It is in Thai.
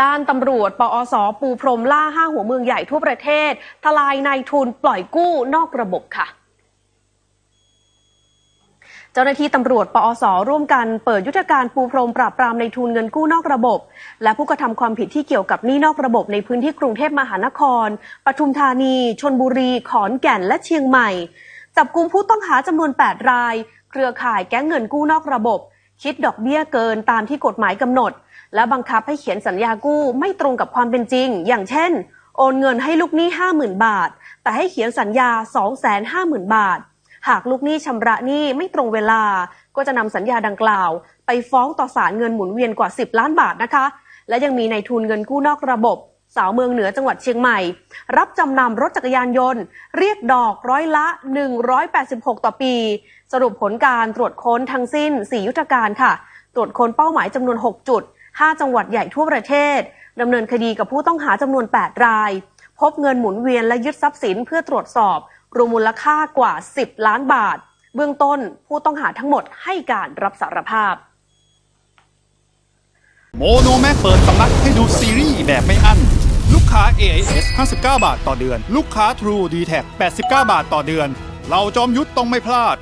ด้านตำรวจ ปอส ปูพรมล่าห้าหัวเมืองใหญ่ทั่วประเทศ ทลายนายทุนปล่อยกู้นอกระบบค่ะเจ้าหน้าที่ตำรวจ ปอส ร่วมกันเปิดยุทธการปูพรมปราบปรามในทุนเงินกู้นอกระบบ และผู้กระทำความผิดที่เกี่ยวกับหนี้นอกระบบในพื้นที่กรุงเทพมหานคร ปทุมธานี ชนบุรี ขอนแก่น และเชียงใหม่ จับกลุ่มผู้ต้องหาจำนวน 8 ราย เครือข่ายแก๊งเงินกู้นอกระบบ คิดดอกเบี้ยเกินตามที่กฎหมายกำหนด และบังคับให้เขียนสัญญากู้ไม่ตรงกับความเป็นจริง อย่างเช่น โอนเงินให้ลูกหนี้50,000 บาท แต่ให้เขียนสัญญา 250,000 บาท หากลูกหนี้ชำระหนี้ไม่ตรงเวลา ก็จะนำสัญญาดังกล่าว ไปฟ้องต่อศาลเงินหมุนเวียนกว่า 10 ล้านบาทนะคะ และยังมีในทุนเงินกู้นอกระบบ สาวเมืองเหนือจังหวัดเชียงใหม่ รับจำนำรถจักรยานยนต์ เรียกดอกร้อยละ 186 ต่อปี สรุปผลการตรวจค้นทั้งสิ้น 4 ยุทธการค่ะ ตรวจค้นเป้าหมายจำนวน 6 จุด 5 จังหวัดใหญ่ทั่วประเทศดำเนินคดีกับผู้ต้องหาจำนวน 8 ราย พบเงินหมุนเวียนและยึดทรัพย์สินเพื่อตรวจสอบ รวมมูลค่ากว่า 10 ล้านบาท เบื้องต้นผู้ต้องหาทั้งหมดให้การรับสารภาพ โมโนแม่เปิดสำนักให้ดูซีรีส์แบบไม่อั้น ลูกค้า AIS 59 บาทต่อเดือน ลูกค้า True d t a c 89 บาทต่อเดือน เราจอมยุทธต้องไม่พลาด